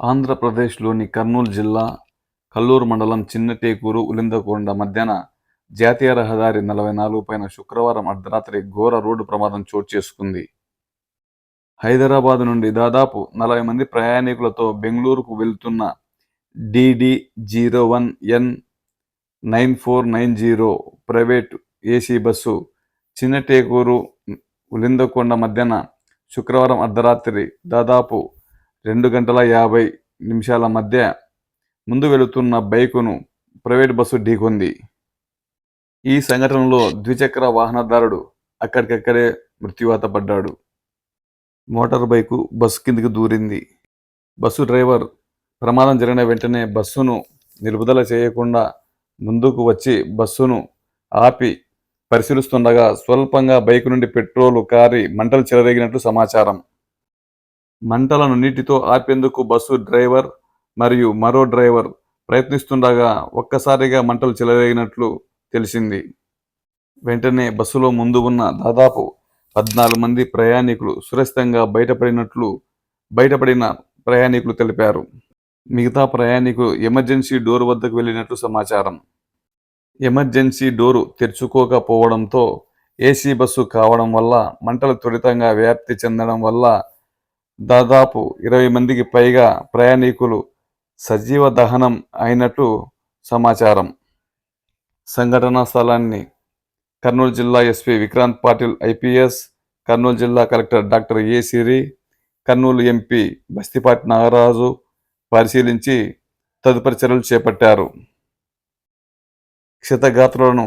ఆంధ్రప్రదేశ్లోని కర్నూలు జిల్లా కల్లూరు మండలం చిన్నటేకూరు ఉలిందకొండ మధ్యన జాతీయ రహదారి నలభై నాలుగు పైన శుక్రవారం అర్ధరాత్రి ఘోర రోడ్డు ప్రమాదం చోటు చేసుకుంది. హైదరాబాద్ నుండి దాదాపు నలభై మంది ప్రయాణికులతో బెంగళూరుకు వెళ్తున్న DD zero one N nine four nine zero private AC bus Chinnatekur Ulindakonda మధ్యన శుక్రవారం అర్ధరాత్రి దాదాపు రెండు గంటల యాభై నిమిషాల మధ్య ముందు వెళుతున్న బైకును ప్రైవేట్ బస్సు ఢీకొంది. ఈ సంఘటనలో ద్విచక్ర వాహనదారుడు అక్కడికక్కడే మృత్యువాత పడ్డాడు. మోటార్ బైకు బస్సు కిందికి దూరింది. బస్సు డ్రైవర్ ప్రమాదం జరిగిన వెంటనే బస్సును నిలుపుదల చేయకుండా ముందుకు వచ్చి బస్సును ఆపి పరిశీలిస్తుండగా స్వల్పంగా బైకు నుండి పెట్రోలు కారి మంటలు చెలరేగినట్లు సమాచారం. మంటలను నీటితో ఆపేందుకు బస్సు డ్రైవర్ మరియు మరో డ్రైవర్ ప్రయత్నిస్తుండగా ఒక్కసారిగా మంటలు చెలరేగినట్లు తెలిసింది. వెంటనే బస్సులో ముందు ఉన్న దాదాపు పద్నాలుగు మంది ప్రయాణికులు సురక్షితంగా బయటపడినట్లు బయటపడిన ప్రయాణికులు తెలిపారు. మిగతా ప్రయాణికులు ఎమర్జెన్సీ డోర్ వద్దకు వెళ్ళినట్లు సమాచారం. ఎమర్జెన్సీ డోరు తెరుచుకోకపోవడంతో ఏసీ బస్సు కావడం వల్ల మంటలు త్వరితంగా వ్యాప్తి చెందడం వల్ల దాదాపు ఇరవై మందికి పైగా ప్రయాణికులు సజీవ దహనం అయినట్టు సమాచారం. సంఘటనా స్థలాన్ని కర్నూలు జిల్లా ఎస్పీ విక్రాంత్ పాటిల్ ఐపీఎస్ కర్నూలు జిల్లా collector doctor A Siri Kurnool MP Bastipati Nagaraju పరిశీలించి తదుపరి చర్యలు చేపట్టారు. క్షతగాత్రులను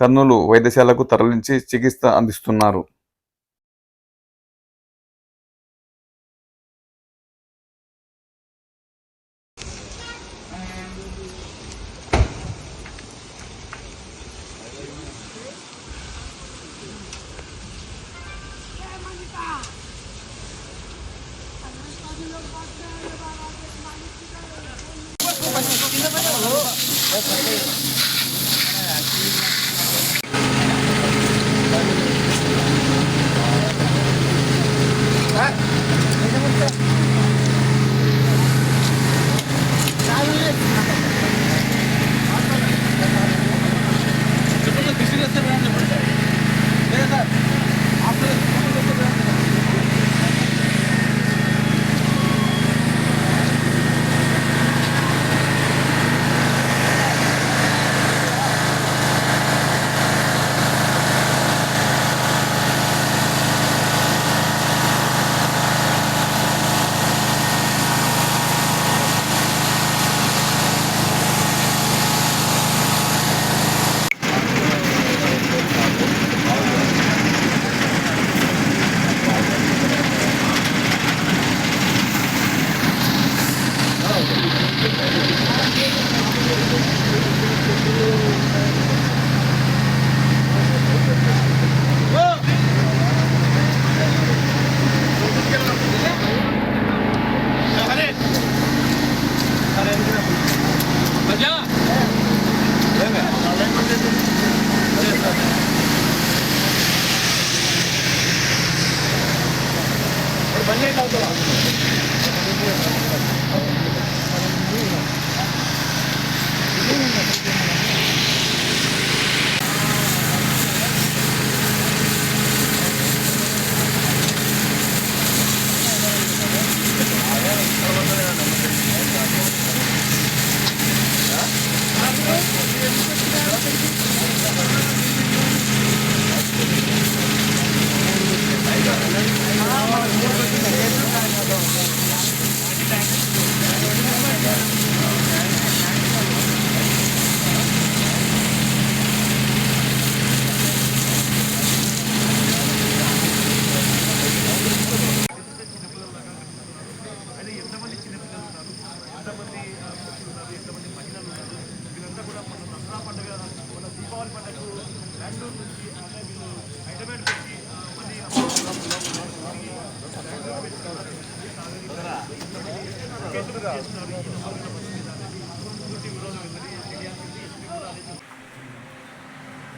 కర్నూలు వైద్యశాలకు తరలించి చికిత్స అందిస్తున్నారు. Thank you.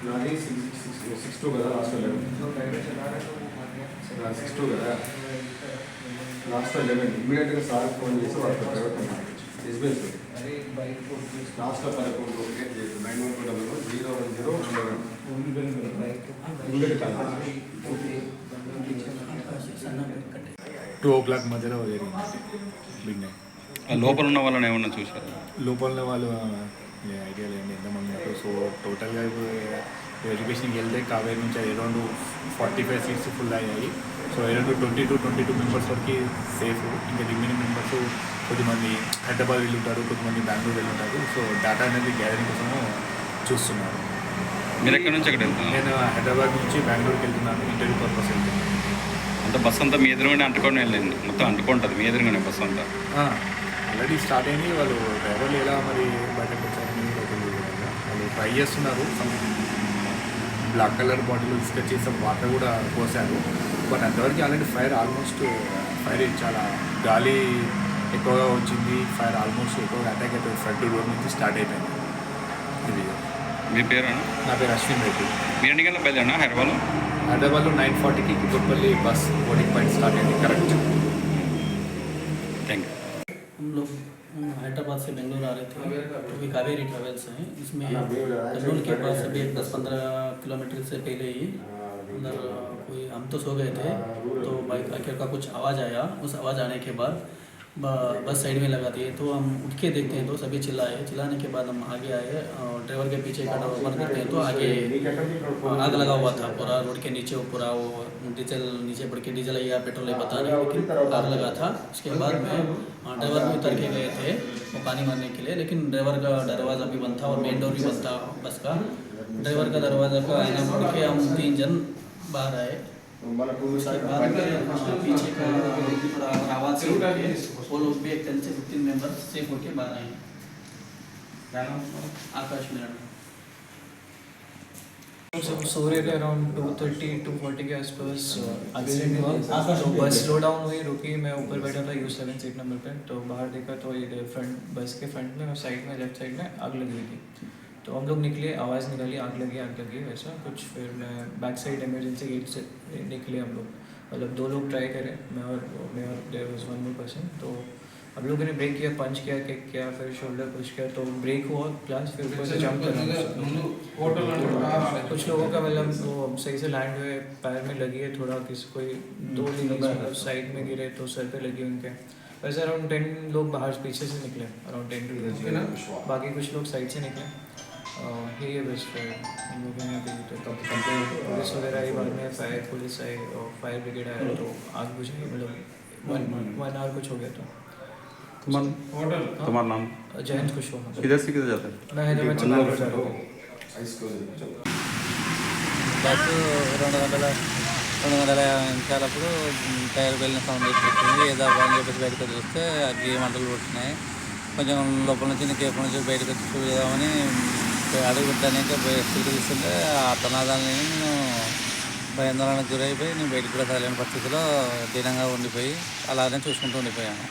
నాది సిక్స్ సిక్స్ సిక్స్ టూ కదా లాస్ట్ లెవెన్ సిక్స్ టూ కదా లాస్ట్ లెవెన్ ఇమీడియట్గా సార్ ఫోన్ చేసి వాళ్ళకి ప్రైవేట్ ఎస్బీఐ లాస్ట్ పదకొండు ఒకటే చేయదు nine one two double one zero one zero two o'clock మధ్యలో జరిగింది మిడ్ నైట్ లోపల ఉన్న వాళ్ళని ఏమన్నా చూసారు లోపల వాళ్ళు ఏ ఐడియా లేదండి. ఎంతమంది ఉన్నారు? సో టోటల్గా ఎడ్యుకేషన్కి వెళ్తే కావేరి నుంచి around forty five seats full అయ్యాయి. So around twenty two twenty two members వరకు సేఫ్. ఇంకా రిమైనింగ్ మెంబర్స్ కొద్దిమంది హైదరాబాద్ వెళ్ళి ఉంటారు కొద్దిమంది బెంగళూరు వెళ్ళి ఉంటారు సో డేటా అనేది గ్యాదరింగ్ కోసము చూస్తున్నారు. మీరు ఎక్కడి నుంచి ఎక్కడ వెళ్తున్నారు? నేను హైదరాబాద్ నుంచి బెంగళూరుకి వెళ్తున్నాను ఇంటర్వ్యూ పర్పస్ వెళ్తున్నాను. అంటే బస్ అంతా మీ ఎదురుగానే అంటుకొని వెళ్ళింది మొత్తం అంటుకుంటుంది మీ ఎదురుగానే బస్ అంతా. ఆల్రెడీ స్టార్ట్ అయింది. వాళ్ళు డ్రైవర్లు ఎలా మరి బయటకు వచ్చారని. వాళ్ళు ట్రై చేస్తున్నారు. బ్లాక్ కలర్ బాటిల్ తీసుకొచ్చి సమ్ వాటర్ కూడా పోసారు బట్ అంతవరకు ఆల్రెడీ ఫైర్ ఆల్మోస్ట్ ఫైర్ చాలా గాలి ఎక్కువగా వచ్చింది. ఫైర్ ఆల్మోస్ట్ ఎక్కువగా అటాక్ అయిపోయింది ఫ్రంట్ డోర్ నుంచి స్టార్ట్ అయిపోయింది. ఇది. మీ పేరు నా పేరు అశ్విన్ రెడ్డి. మీ ఎన్ని గంటల బయలుదేరినా హైదరాబాద్? హైదరాబాద్లో నైన్ ఫార్టీకి Kukatpally bus boarding point start అయింది. కరెక్ట్ लोग हैदराबाद से बेंगलोर आ रहे थे। तो भी कावेरी ट्रेवल्स हैं। इसमें कर्नूल के पास अभी एक दस पंद्रह किलोमीटर से पहले ही अंदर कोई हम तो सो गए थे। तो बाइक आखिर का कुछ आवाज़ आया। उस आवाज़ आने के बाद बस साइड में लगा दिए। तो हम उठ के देखते हैं तो सभी चिल्लाए। चिल्लाने के बाद हम आगे आए और ड्राइवर के पीछे का ऊपर देखते हैं तो आगे आग लगा हुआ था पूरा रोड के नीचे पूरा वो डीजल नीचे पड़ के, डीजल या पेट्रोल ये बता रहे लेकिन आग लगा था। उसके बाद में हाँ, ड्राइवर भी उतर के गए थे वो पानी मारने के लिए, लेकिन ड्राइवर का दरवाज़ा भी बंद था और मेन डोर भी बंद था बस का। ड्राइवर का दरवाज़ा का आईना मोड़ के हम तीन जन बाहर आए। उसके बाद में हाँ, पीछे का आवाज़ वो लोग भी एक टेन से फिफ्टीन मेंबर सेफ़ होके बाहर आए आकाश मिलन सब सो रहे थे around two thirty two forty के आसपास एक्सीडेंट हुआ। तो बस स्लो डाउन हुई रुकी। मैं ऊपर बैठा था यू सेवन सीट नंबर पे। तो बाहर देखा तो ये फ्रंट बस के फ्रंट में साइड में लेफ़्ट साइड में आग लगी हुई थी। तो हम लोग निकले आवाज़ निकाली आग लगी आग लगी वैसा कुछ। फिर मैं बैक साइड इमरजेंसी गेट से निकले हम लोग। मतलब दो लोग ट्राई करे मैं और मैं और there was one more person तो हम लोगों ने ब्रेक किया पंच किया किक किया फिर शोल्डर पुश किया तो ब्रेक हुआ प्लस फिर ऊपर से जंप करना कुछ लोगों का मतलब वो सही से लैंड हुए पैर में लगी है थोड़ा किसी कोई दो लेडीज़ साइड में गिरे तो सर पे लगी उनके। वैसे अराउंड टेन लोग बाहर पीछे से निकले अराउंड टेन टू बाकी कुछ लोग साइड से निकले। और यही है बस फिर हम लोग हैं अभी तो कब कंप्लेन पुलिस वगैरह आई बाद में फायर पुलिस आई और फायर ब्रिगेड आया तो आग बुझ गई मतलब वन वन आवर कुछ हो गया था तुम्हारा तुम्हारा नाम जयंत कुशवाहा किधर से किधर जाता है मैं हैदराबाद से बैंगलोर जा रहा हूँ ఐస్ బస్సు రెండు గంటల రెండు గంటల నిమిషాలప్పుడు టైర్ వెళ్ళిన సౌండ్ వచ్చింది ఏదో అని చెప్పేసి బయటకు చూస్తే అగ్గి మంటలు పుట్టినాయి కొంచెం లోపల నుంచి ఇంకేపు నుంచి బయటకు వచ్చి చూద్దామని అడుగు పెట్టడానికి స్థితి తీస్తుంటే ఆ తనాదాన్ని నేను భయాందోళనకు గురైపోయి నేను బయటకు కూడా తగలేని పరిస్థితిలో దీనంగా ఉండిపోయి అలానే చూసుకుంటూ ఉండిపోయాను.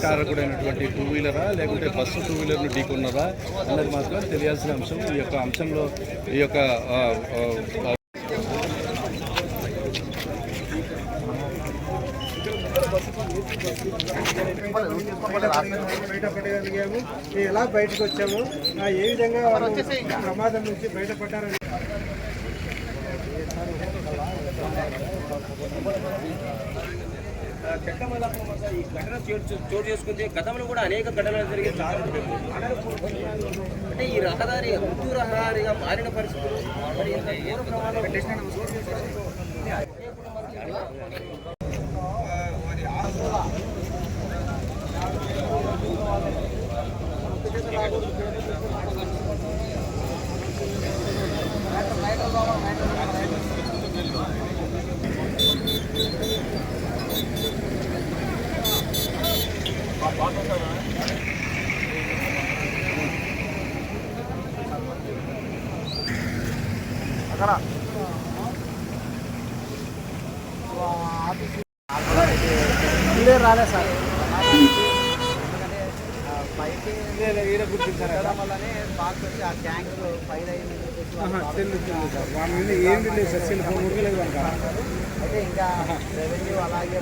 కారకుడైనటువంటి టూ వీలరా లేకుంటే బస్సు టూ వీలర్ను ఢీకొన్నారా అన్నది మాత్రం తెలియాల్సిన అంశం. ఈ యొక్క అంశంలో ఈ యొక్క ఎలా బయటకు వచ్చాము ఆ ఏ విధంగా ప్రమాదం నుంచి బయటపడ్డారని ఈ ఘటన చోటు చేసుకుంటే గతంలో కూడా అనేక ఘటనలు జరిగే అంటే ఈ రహదారి ఉద్దు రహదారిగా మారిన పరిస్థితులు మరి అక్కడ. ఇదే రాలే సార్. పైకి వల్లనే బాక్స్ వచ్చి ఆ ట్యాంక్ ఫైర్ అయింది అయితే ఇంకా రెవెన్యూ అలాగే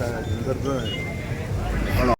गरज आहे